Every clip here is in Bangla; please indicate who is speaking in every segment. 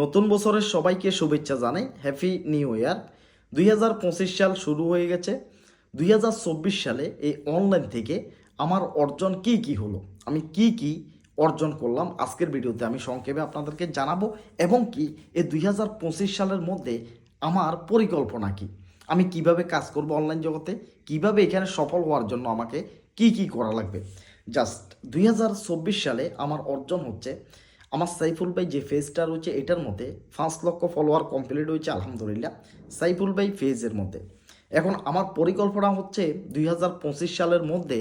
Speaker 1: নতুন বছরের সবাইকে শুভেচ্ছা জানাই। হ্যাপি নিউ ইয়ার দুই হাজার পঁচিশ সাল শুরু হয়ে গেছে। দুই হাজার চব্বিশ সালে এই অনলাইন থেকে আমার অর্জন কি কি হলো? আমি কি কি অর্জন করলাম? আজকের ভিডিওতে আমি সংক্ষেপে আপনাদেরকে জানাব এবং কি এই দুই হাজার পঁচিশ সালের মধ্যে আমার পরিকল্পনা কি? আমি কীভাবে কাজ করব অনলাইন জগতে? কীভাবে এখানে সফল হওয়ার জন্য আমাকে কি কি করা লাগবে? জাস্ট দুই হাজার চব্বিশ সালে আমার অর্জন হচ্ছে আমার সাইফুল ভাই যে ফেজটা রয়েছে, এটার মধ্যে পাঁচ লক্ষ ফলোয়ার কমপ্লিট হয়েছে, আলহামদুলিল্লাহ। সাইফুল ভাই ফেজের মধ্যে। এখন আমার পরিকল্পনা হচ্ছে দুই হাজার পঁচিশ সালের মধ্যে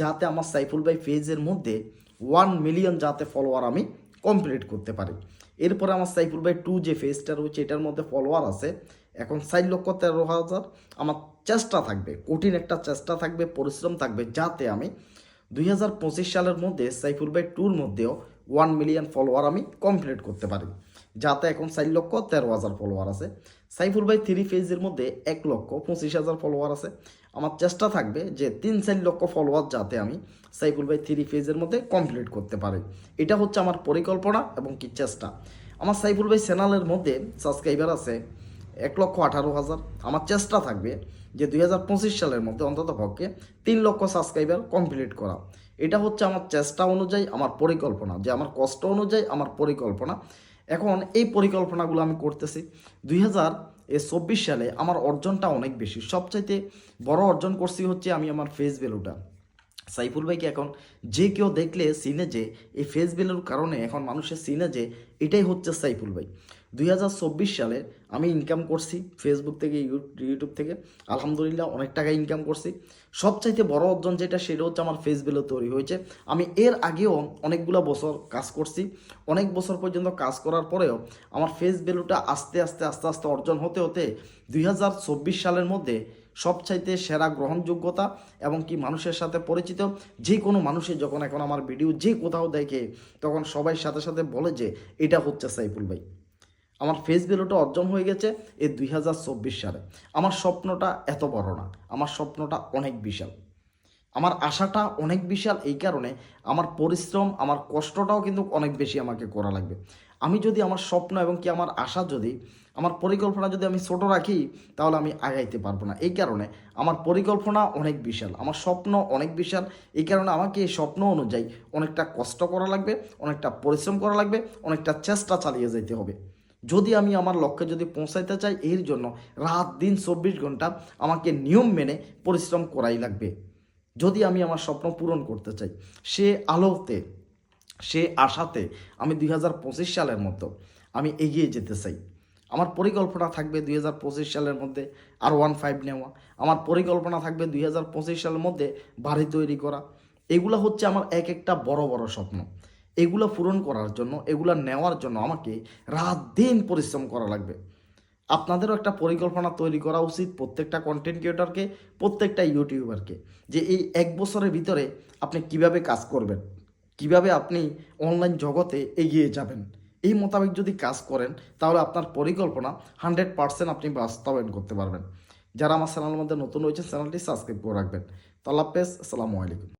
Speaker 1: যাতে আমার সাইফুল ভাই ফেজের মধ্যে ওয়ান মিলিয়ন যাতে ফলোয়ার আমি কমপ্লিট করতে পারি। এরপরে আমার সাইফুল ভাই টু যে ফেজটা রয়েছে, এটার মধ্যে ফলোয়ার আছে, এখন ষাট লক্ষ তেরো হাজার। আমার চেষ্টা থাকবে, কঠিন একটা চেষ্টা থাকবে, পরিশ্রম থাকবে, যাতে আমি দুই হাজার পঁচিশ সালের মধ্যে সাইফুল ভাই টুর মধ্যেও ওয়ান মিলিয়ন ফলোয়ার আমি কমপ্লিট করতে পারি। যাতে এখন চার লক্ষ তেরো হাজার ফলোয়ার আছে। সাইফুল ভাই থ্রি ফেজের মধ্যে এক লক্ষ পঁচিশ হাজার ফলোয়ার আছে। আমার চেষ্টা থাকবে যে তিন চার লক্ষ ফলোয়ার যাতে আমি সাইফুল ভাই থ্রি ফেজের মধ্যে কমপ্লিট করতে পারি। এটা হচ্ছে আমার পরিকল্পনা এবং কি চেষ্টা। আমার সাইফুল ভাই চ্যানেলের মধ্যে সাবস্ক্রাইবার আছে। এক লক্ষ আঠারো হাজার। আমার চেষ্টা থাকবে যে দুই হাজার পঁচিশ সালের মধ্যে অন্তত পক্ষে তিন লক্ষ সাবস্ক্রাইবার কমপ্লিট করা। এটা হচ্ছে আমার চেষ্টা অনুযায়ী, আমার পরিকল্পনা, যে আমার কষ্ট অনুযায়ী আমার পরিকল্পনা। এখন এই পরিকল্পনাগুলো আমি করতেছি। দুই হাজার চব্বিশ সালে আমার অর্জনটা অনেক বেশি। সবচাইতে বড় অর্জন করছি হচ্ছে আমি আমার ফেস ভ্যালুটা সাইফুল ভাইকে এখন যে কেউ দেখলে সিনে যে, এই ফেস ভ্যালুর কারণে এখন মানুষের সিনে যে, এটাই হচ্ছে সাইফুল ভাই। দুই হাজার চব্বিশ সালে আমি ইনকাম করছি ফেসবুক থেকে, ইউ- ইউটিউব থেকে। আলহামদুলিল্লাহ অনেক টাকা ইনকাম করছি। সবচাইতে বড় অর্জন যেটা, সেটা হচ্ছে আমার ফেস ভ্যালু তৈরি হয়েছে। আমি এর আগেও অনেকগুলো বছর কাজ করছি। অনেক বছর পর্যন্ত কাজ করার পরেও আমার ফেস ভ্যালুটা আস্তে আস্তে আস্তে আস্তে অর্জন হতে হতে দুই হাজার চব্বিশ সালের মধ্যে সবচাইতে সেরা গ্রহণযোগ্যতা এবং কি মানুষের সাথে পরিচিত যে কোনো মানুষের যখন এখন আমার ভিডিও যে কোথাও দেখে, তখন সবাই সাথে সাথে বলে যে, এটা হচ্ছে সাইফুল ভাই। আমার ফেস ভ্যালুটা অর্জন হয়ে গেছে এই দুই হাজার চব্বিশ সালে। আমার স্বপ্নটা এত বড় না, আমার স্বপ্নটা অনেক বিশাল। আমার আশাটা অনেক বিশাল এই কারণে আমার পরিশ্রম, আমার কষ্টটাও কিন্তু অনেক বেশি আমাকে করা লাগবে। আমি যদি আমার স্বপ্ন এবং কি আমার আশা যদি, আমার পরিকল্পনা যদি আমি ছোট রাখি, তাহলে আমি আগাইতে পারব না। এই কারণে আমার পরিকল্পনা অনেক বিশাল, আমার স্বপ্ন অনেক বিশাল। এই কারণে আমাকে এই স্বপ্ন অনুযায়ী অনেকটা কষ্ট করা লাগবে, অনেকটা পরিশ্রম করা লাগবে, অনেকটা চেষ্টা চালিয়ে যেতে হবে। যদি আমি আমার লক্ষ্যে যদি পৌঁছাইতে চাই, এর জন্য রাত দিন চব্বিশ ঘণ্টা আমাকে নিয়ম মেনে পরিশ্রম করাই লাগবে। যদি আমি আমার স্বপ্ন পূরণ করতে চাই, সে আলোতে, সে আশাতে আমি দুই হাজার পঁচিশ সালের মতো আমি এগিয়ে যেতে চাই। আমার পরিকল্পনা থাকবে দুই হাজার পঁচিশ সালের মধ্যে আর ওয়ান ফাইভ নেওয়া। আমার পরিকল্পনা থাকবে দুই হাজার পঁচিশ সালের মধ্যে বাড়ি তৈরি করা। এগুলো হচ্ছে আমার এক একটা বড় বড় স্বপ্ন। এগুলো পূরণ করার জন্য, এগুলো নেওয়ার জন্য আমাকে রাত দিন পরিশ্রম করা লাগবে। আপনাদেরও একটা পরিকল্পনা তৈরি করা উচিত প্রত্যেকটা কন্টেন্ট ক্রিয়েটরকে প্রত্যেকটা ইউটিউবারকে যে এই এক বছরের ভিতরে আপনি কীভাবে কাজ করবেন, কীভাবে আপনি অনলাইন জগতে এগিয়ে যাবেন। এই মোতাবেক যদি কাজ করেন, তাহলে আপনার পরিকল্পনা হান্ড্রেড পার্সেন্ট আপনি বাস্তবায়ন করতে পারবেন। যারা আমার চ্যানেলের মধ্যে নতুন রয়েছে চ্যানেলটি সাবস্ক্রাইব করে রাখবেন। তো আল্লাহ হাফেজ, আসসালামু আলাইকুম।